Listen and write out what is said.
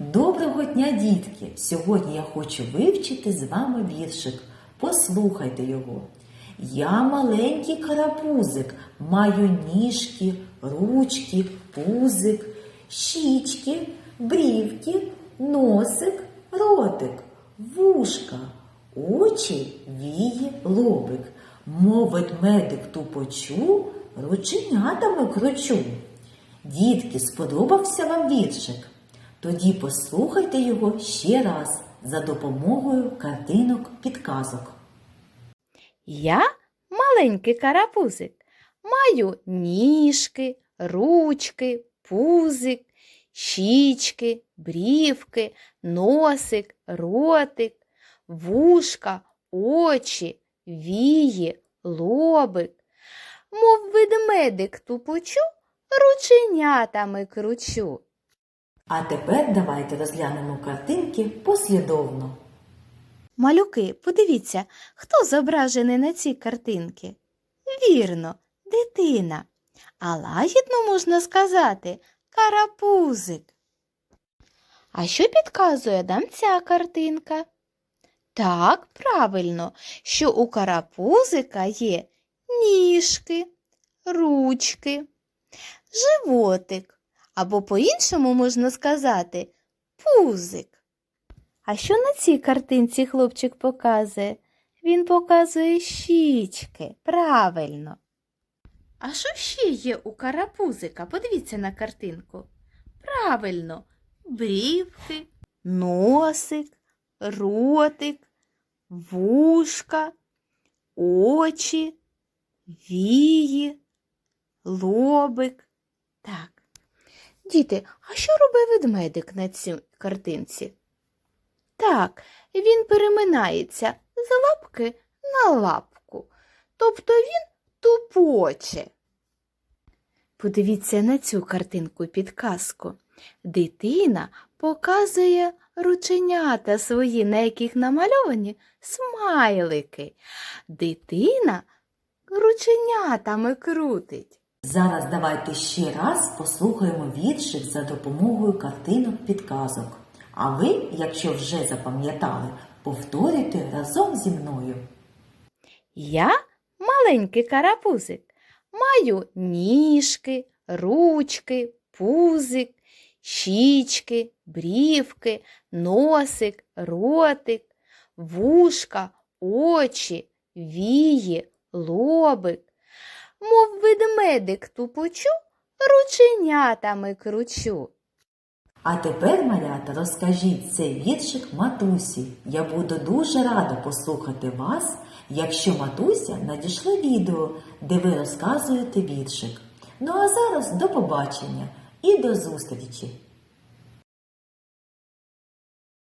Доброго дня, дітки! Сьогодні я хочу вивчити з вами віршик. Послухайте його. Я маленький карапузик, маю ніжки, ручки, пузик, щічки, брівки, носик, ротик, вушка, очі, вії, лобик. Мов ведмедик тупочу, рученятами кручу. Дітки, сподобався вам віршик? Тоді послухайте його ще раз за допомогою картинок підказок. Я маленький карапузик. Маю ніжки, ручки, пузик, щічки, брівки, носик, ротик, вушка, очі, вії, лобик. Мов ведмедик тупочу, рученятами кручу. А тепер давайте розглянемо картинки послідовно. Малюки, подивіться, хто зображений на цій картинці? Вірно, дитина. А лагідно можна сказати карапузик. А що підказує нам ця картинка? Так, правильно, що у карапузика є ніжки, ручки, животик, або по-іншому можна сказати пузик. А що на цій картинці хлопчик показує? Він показує щічки. Правильно. А що ще є у карапузика? Подивіться на картинку. Правильно, брівки, носик, ротик, вушка, очі, вії, лобик. Так. Діти, а що робить ведмедик на цій картинці? Так, він переминається з лапки на лапку, тобто він тупоче. Подивіться на цю картинку підказку. Дитина показує рученята свої, на яких намальовані смайлики. Дитина рученятами крутить. Зараз давайте ще раз послухаємо віршик за допомогою картинок підказок. А ви, якщо вже запам'ятали, повторюйте разом зі мною. Я маленький карапузик. Маю ніжки, ручки, пузик, щічки, брівки, носик, ротик, вушка, очі, вії, лобик. Мов ведмедик тупочу, рученятами кручу. А тепер, малята, розкажіть цей віршик матусі. Я буду дуже рада послухати вас, якщо матуся надійшла відео, де ви розказуєте віршик. Ну а зараз до побачення і до зустрічі!